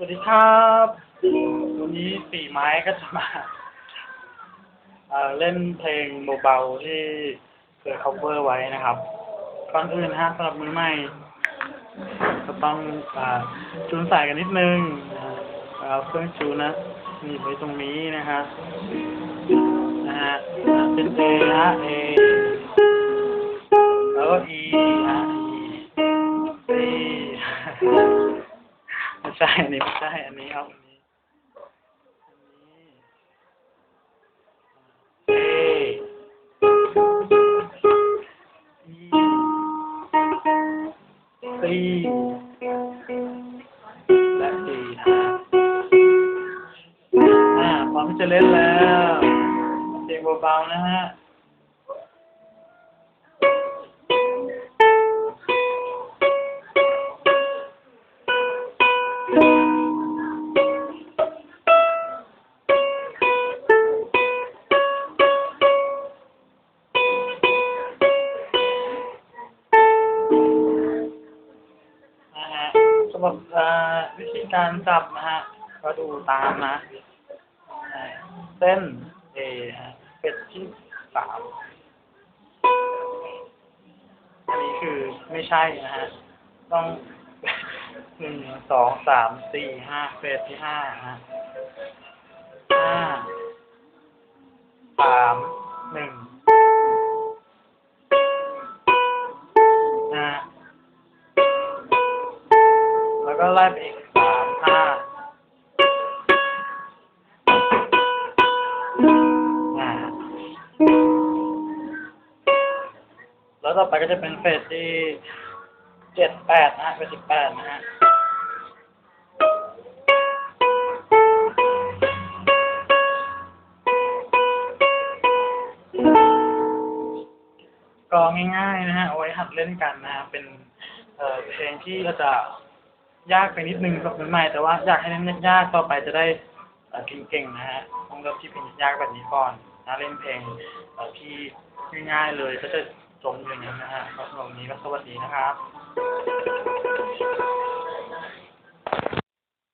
สวัสดีครับวันนี้สี่ไม้ก็จะมาเอ่อเล่นเพลงเบาๆที่เคย cover ไว้นะครับก่อนอื่นนะฮะสำหรับมือใหม่ก็ต้องอ่าจูนสายกันนิดนึงเอาเครื่องจูนนะหนีบไว้ตรงนี้นะฮะนะฮะเป็น A นะฮะ A แล้วก็ E นะ E E ไม่ ใช่ อันนี้ไม่ใช่ อันนี้ครับอันนี้อันนี้ A E C และ D นะอ่าพร้อมที่จะเล่นแล้วเพลงเบาๆนะฮะำหรับอ่อวิธีการจับนะฮะ ก็ดูตามนะ เส้น A ฮะเป็ดที่สามอันนี้คือไม่ใช่นะฮะ ต้องหนึ่งสองสามสี่ห้าเฟสที่ห้าฮะห้า ก็ไล่ไปอีกสามห้าอ่าแล้วต่อไปก็จะเป็นเฟสที่เจ็ดแปดนะฮะเฟสสิบแปดนะฮะก็ง่ายๆนะฮะเอาไว้หัดเล่นกันนะฮะเป็นเอ่อเพลงที่ก็จะ ยากไปนิดนึงสำหรับมือใหม่ แต่ว่าอยากให้เล่นยากๆต่อไปจะได้เอ่อเก่งๆนะฮะต้องเริ่มที่เพลงยากแบบนี้ก่อนนะเล่นเพลงเอ่อที่ง่ายๆเลยก็จะจมอยู่อย่างนั้นนะฮะสำหรับวันนี้ก็สวัสดีนะครับ